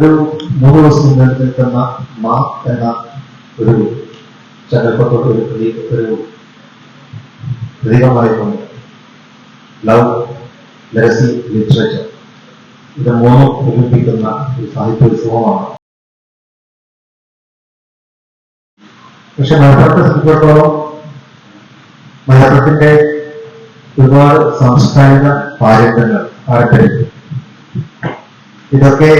ഒരു മൂന്ന് ദിവസം മുന്നേ നിൽക്കുന്ന മാ എന്ന ഒരു സങ്കല്പത്തോട് ഒരു പ്രതീക ഒരു പ്രതീകമായിക്കൊണ്ട് ലവ് ലെസി ലിറ്ററേച്ചർ ഇത് മൂന്നും ഒരുമിപ്പിക്കുന്ന ഒരു സാഹിത്യോത്സവമാണ് പക്ഷെ മലപ്പുറത്തെ സംബന്ധിച്ചിടത്തോളം മലയാളത്തിന്റെ ഒരുപാട് സാംസ്കാരിക പാരമ്പര്യങ്ങൾ പാരമ്പര്യം. ഇതൊക്കെ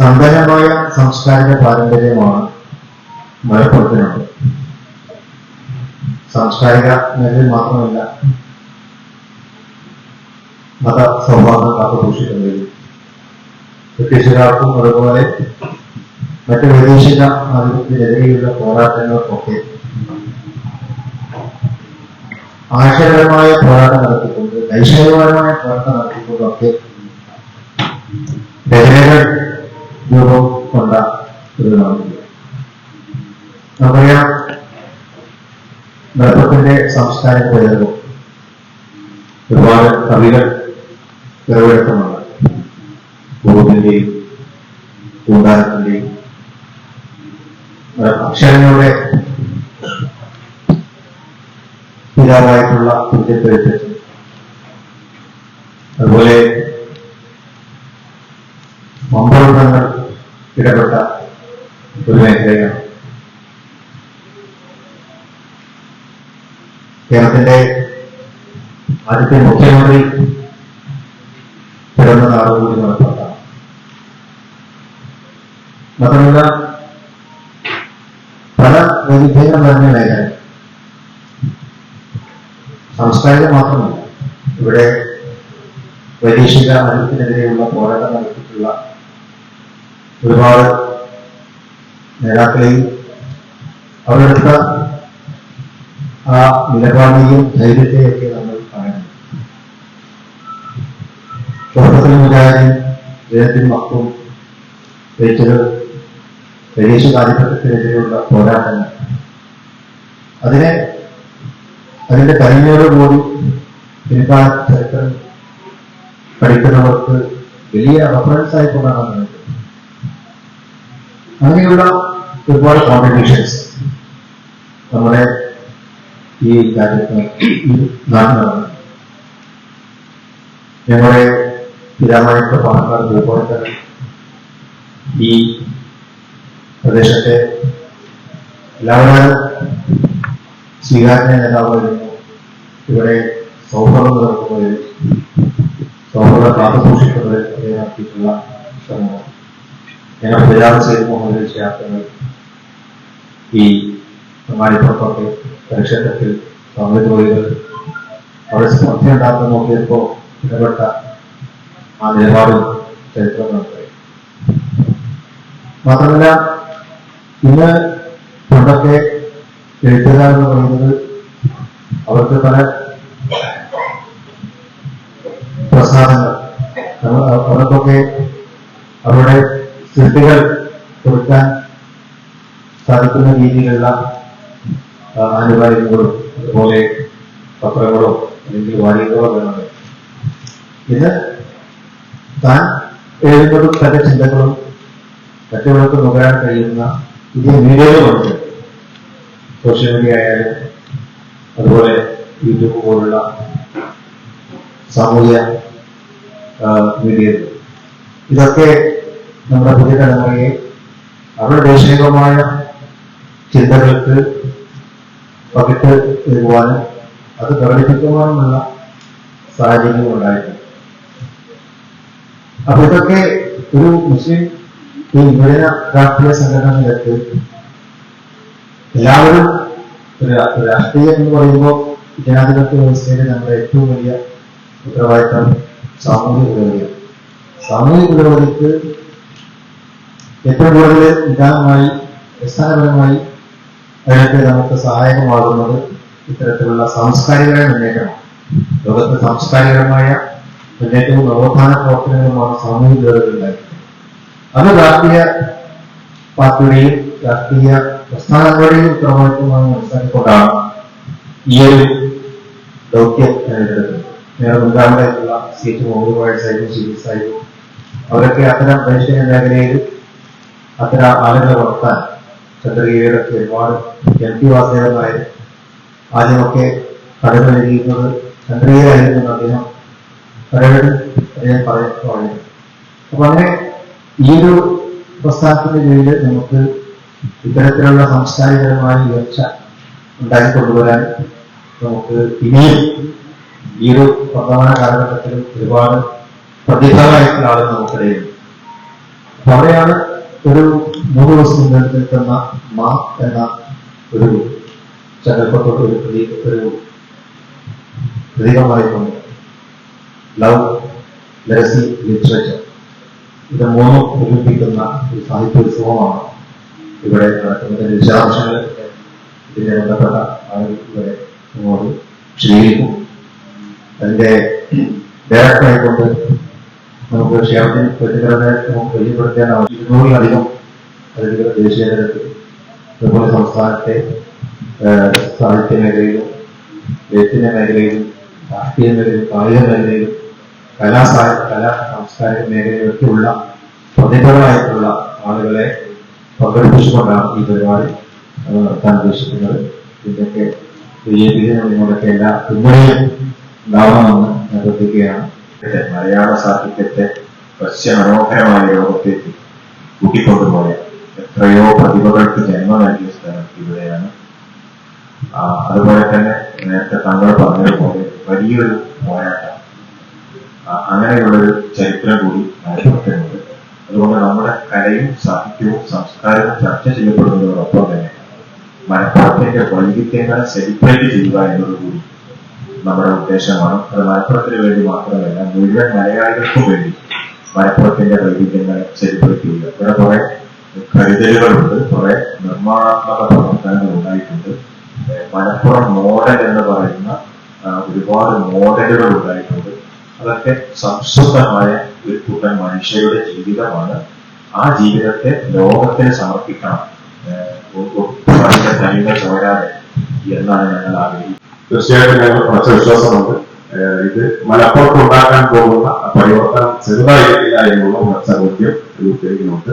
സമ്പന്നമായ സാംസ്കാരിക പാരമ്പര്യമാണ് മലപ്പുറത്തിനുണ്ട് സാംസ്കാരിക മേഖലയിൽ മാത്രമല്ല മത സൗഹാർദ്ദം കാത്തുസൂക്ഷിക്കുന്നതിൽ. ബ്രിട്ടീഷുകാർക്കും അതുപോലെ മറ്റ് വൈദേശിക ആധിപത്യത്തിനെതിരെയുള്ള പോരാട്ടങ്ങൾക്കൊക്കെ ആശയപരമായ പോരാട്ടം നടത്തിക്കൊണ്ട് നൈശയപരമായ പോരാട്ടം നടത്തിക്കൊണ്ടൊക്കെ രചനകൾ രൂപം കൊണ്ട ഒരു നാടില്ല നമുക്കറിയാം മലപ്പുറത്തിന്റെ സാംസ്കാരിക പൈതൃകം ഒരുപാട് കവികൾ പിറവെടുക്കുന്നുണ്ട് ഗോവിന്റെയും കൂടാരത്തിന്റെയും അക്ഷരങ്ങളുടെ പിതാവായിട്ടുള്ള തുല്യപ്പെടുത്തൽ അതുപോലെ മമ്പളങ്ങൾ ഇടപെട്ട ഒരു മേഖലയാണ്. കേരളത്തിന്റെ ആദ്യത്തെ മുഖ്യമന്ത്രി പിറന്ന നാടുകൂടി നടപ്പാക്കാം. മാത്രമല്ല പല വൈവിധ്യങ്ങൾ നിറഞ്ഞ മേഖല മാത്രമല്ല ഇവിടെ വൈദേശിക മതത്തിനെതിരെയുള്ള പോരാട്ടം നടത്തിയിട്ടുള്ള ഒരുപാട് നേതാക്കളെയും അവരെടുത്ത ആ നിലപാടിനെയും ധൈര്യത്തെയൊക്കെ നമ്മൾ കാണുന്നു. തുടക്കത്തിൽ മുതലായി ജനത്തിന് മക്കളും ജയിച്ചത് വിദേശകാധിപത്യത്തിനെതിരെയുള്ള പോരാട്ടങ്ങൾ. അതിനെ അതിന്റെ കരിമയോടുകൂടി പിൻകാല ചരിത്രം പഠിക്കുന്നവർക്ക് വലിയ റെഫറൻസ് ആയി കൊണ്ടാണ് അങ്ങനെയുള്ള ഒരുപാട് കോൺട്രിബ്യൂഷൻസ് നമ്മുടെ ഈ രാജ്യത്ത് ഈ നാട്ടിലാണ് ഞങ്ങളുടെ പിതാമഹത്വ പാണക്കാട് ഭൂപാലത്ത് ഈ പ്രദേശത്തെ എല്ലാവരും സ്വീകാര്യ നേതാവുകളിൽ ഇവിടെ സൗഹൃദം നടത്തുന്നതിൽ സൗഹൃദ കാത്തുസൂക്ഷിക്കുന്നതിൽ നടത്തിയിട്ടുള്ള ശ്രമങ്ങൾ ഞങ്ങൾ പിതാവ് ചെയ്ത് മുഹമ്മദ് ചേർത്തങ്ങൾ ഈ അങ്ങാടിപ്പുറത്തൊക്കെ പരിക്ഷേത്രത്തിൽ പങ്കുചോദികൾ അവിടെ സ്പർദ്ധ ഉണ്ടാക്കുന്ന നോക്കിയപ്പോൾ ഇടപെട്ട ആ നിലപാടും ചരിത്രം നമുക്ക് മാത്രമല്ല ഇന്ന് പണ്ടൊക്കെ എഴുത്തുകാരെന്ന് പറയുന്നത് അവർക്ക് പല നമ്മൾ അവർക്കൊക്കെ അവരുടെ സൃഷ്ടികൾ കൊടുക്കാൻ സാധിക്കുന്ന രീതിയിലുള്ള ആനുകാര്യങ്ങളും അതുപോലെ പത്രങ്ങളോ അല്ലെങ്കിൽ വാരികളോ വേണം. ഇത് താൻ എഴുതുന്നതും തന്റെ ചിന്തകളും മറ്റുള്ളവർക്ക് നുകരാൻ കഴിയുന്ന പുതിയ വീഡിയോകളുണ്ട്. സോഷ്യൽ മീഡിയ ആയാലും അതുപോലെ യൂട്യൂബ് പോലുള്ള സാമൂഹ്യ മീഡിയകൾ. ഇതൊക്കെ നമ്മുടെ പുതിയ തലമുറയെ അവരുടെ ദേശീയമായ ചിന്തകൾക്ക് പകിട്ട് എഴുതുവാനും അത് പ്രകടിപ്പിക്കുവാനുമുള്ള സാഹചര്യങ്ങൾ ഉണ്ടായിട്ടുണ്ട്. അപ്പൊ ഇതൊക്കെ ഒരു മുസ്ലിം ഈ യുവജന രാഷ്ട്രീയ സംഘടനകൾക്ക് എല്ലാവരും രാഷ്ട്രീയം എന്ന് പറയുമ്പോൾ ജനാധിപത്യ വ്യവസ്ഥയിലെ നമ്മുടെ ഏറ്റവും വലിയ ഉത്തരവാദിത്തം സാമൂഹിക പുരോഗതിയാണ്. സാമൂഹിക പുരോഗതിക്ക് ഏറ്റവും കൂടുതൽ നിദാനമായി അടിസ്ഥാനപരമായി അതിനൊക്കെ നമുക്ക് സഹായകമാകുന്നത് ഇത്തരത്തിലുള്ള സാംസ്കാരികമായ മുന്നേറ്റമാണ്. ലോകത്തെ സാംസ്കാരികമായ മുന്നേറ്റവും നവോത്ഥാന പ്രവർത്തനങ്ങളുമാണ് സാമൂഹിക പുരോഗതി അത് രാഷ്ട്രീയ പാർട്ടിയുടെയും രാഷ്ട്രീയ പ്രസ്ഥാനങ്ങളുടെയും ഉത്തരവാദിത്വമാണ് മനസ്സിലാക്കിക്കൊണ്ടാണ് ഈ ഒരു ദൗത്യം ഏറ്റെടുക്കുന്നത് നേരെ സീറ്റ് മുഹമ്മദ് സാഹിബും ഷീഫ് സാഹിബും അവരൊക്കെ അത്തരം പരിശീലന മേഖലയിൽ അത്തരം ആളുകളെ വളർത്താൻ ചന്ദ്രഗിരിയിലൊക്കെ ഒരുപാട് എം പി വാസുദേവൻ നായർ ആദ്യമൊക്കെ കടന്നു നൽകിയിരുന്നത് ചന്ദ്രഗിരിയായിരുന്നു അദ്ദേഹം പറയുന്നു അപ്പൊ അങ്ങനെ ഈ ഒരു പ്രസ്ഥാനത്തിന്റെ കീഴിൽ നമുക്ക് ഇത്തരത്തിലുള്ള സാംസ്കാരികപരമായ ഉയർച്ച ഉണ്ടാക്കിക്കൊണ്ടുവരാൻ നമുക്ക് ഇനിയും ഈ ഒരു വർത്തമാന കാലഘട്ടത്തിൽ ഒരുപാട് പ്രതിഭകളായിട്ടുള്ള ആളുകൾ നമുക്കിടയിൽ അവിടെയാണ് ഒരു മൂന്ന് ദിവസം നീണ്ടു നിൽക്കുന്ന മാ എന്ന ഒരു സങ്കല്പത്തോട് ഒരു പ്രതീക ഒരു പ്രതീകമായിക്കൊണ്ട് ലവ് ലെഗസി ലിറ്ററേച്ചർ ഇത് മൂന്നും ഒരുമിപ്പിക്കുന്ന ഒരു സാഹിത്യോത്സവമാണ് ഇവിടെ നടക്കുന്നത്. വിശദാംശങ്ങൾ ഇതിന്റെ ബന്ധപ്പെട്ട ആളുകൾ ഇവിടെ ക്ഷണിക്കും അതിന്റെ ഡയറക്ടറായിക്കൊണ്ട് നമുക്ക് ക്ഷേമത്തിന് പ്രതികളെ നമുക്ക് പരിചയപ്പെടുത്താൻ ആവശ്യം ഇരുന്നൂറിലധികം അതിഥികൾ ദേശീയ തലത്തിൽ അതുപോലെ സംസ്ഥാനത്തെ സാഹിത്യ മേഖലയിലും എഴുത്തിന്റെ മേഖലയിലും രാഷ്ട്രീയ മേഖലയിലും കായിക മേഖലയിലും കലാ കലാ സാംസ്കാരിക മേഖലയിലൊക്കെയുള്ള പ്രതിഭകളായിട്ടുള്ള ആളുകളെ പങ്കെടുപ്പിച്ചുകൊണ്ടാണ് ഈ പരിപാടി നടത്താൻ ഉദ്ദേശിക്കുന്നത്. ഇതിന്റെയൊക്കെ പി നിങ്ങളുടെയൊക്കെ എല്ലാ പിന്തുണയും ഉണ്ടാവണമെന്ന് ഇതിലെ മലയാള സാഹിത്യത്തെ മനോഹരമായ ലോകത്തേക്ക് കൂട്ടിക്കൊണ്ടുപോയ എത്രയോ പ്രതിഭകൾക്ക് ജന്മം നൽകിയ സ്ഥലം ഇവിടെയാണ് അതുപോലെ തന്നെ നേരത്തെ താങ്കൾ പറഞ്ഞതുപോലെ വലിയൊരു പോരാട്ടം അങ്ങനെയുള്ളൊരു ചരിത്രം കൂടി അനുഭവത്തിനുണ്ട് അതുകൊണ്ട് നമ്മുടെ കലയും സാഹിത്യവും സംസ്കാരവും ചർച്ച ചെയ്യപ്പെടുന്നതോടൊപ്പം തന്നെ മലപ്പുറത്തിന്റെ വൈവിധ്യങ്ങളെ സെലിബ്രേറ്റ് ചെയ്യുക എന്നതുകൂടി. നമ്മുടെ ഉദ്ദേശമാണ് അത് മലപ്പുറത്തിന് വേണ്ടി മാത്രമല്ല മുഴുവൻ മലയാളികൾക്കും വേണ്ടി മലപ്പുറത്തിന്റെ വൈവിധ്യങ്ങൾ ശരിപ്പെടുത്തിയില്ല ഇവിടെ കുറെ കരുതലുകളുണ്ട് കുറെ നിർമ്മാണാത്മക പ്രവർത്തനങ്ങൾ ഉണ്ടായിട്ടുണ്ട്. മലപ്പുറം മോഡൽ എന്ന് പറയുന്ന ഒരുപാട് മോഡലുകൾ ഉണ്ടായിട്ടുണ്ട്. അതൊക്കെ സംസ്കൃതമായ ഒരു കൂട്ടം മനുഷ്യരുടെ ജീവിതമാണ്. ആ ജീവിതത്തെ ലോകത്തിന് സമർപ്പിക്കണം. ഒട്ടും അതിന്റെ തനിമ ചോരാതെ എന്നാണ് ഞങ്ങൾ ആഗ്രഹിക്കുന്നത്. തീർച്ചയായിട്ടും ഞങ്ങൾ കുറച്ച് വിശ്വാസമുണ്ട്. ഇത് മലപ്പുറത്ത് ഉണ്ടാക്കാൻ പോകുന്ന പരിവർത്തനം ചെറുതായിരിക്കില്ല എന്നുള്ള ഉറച്ച ബോധ്യം ഉണ്ട്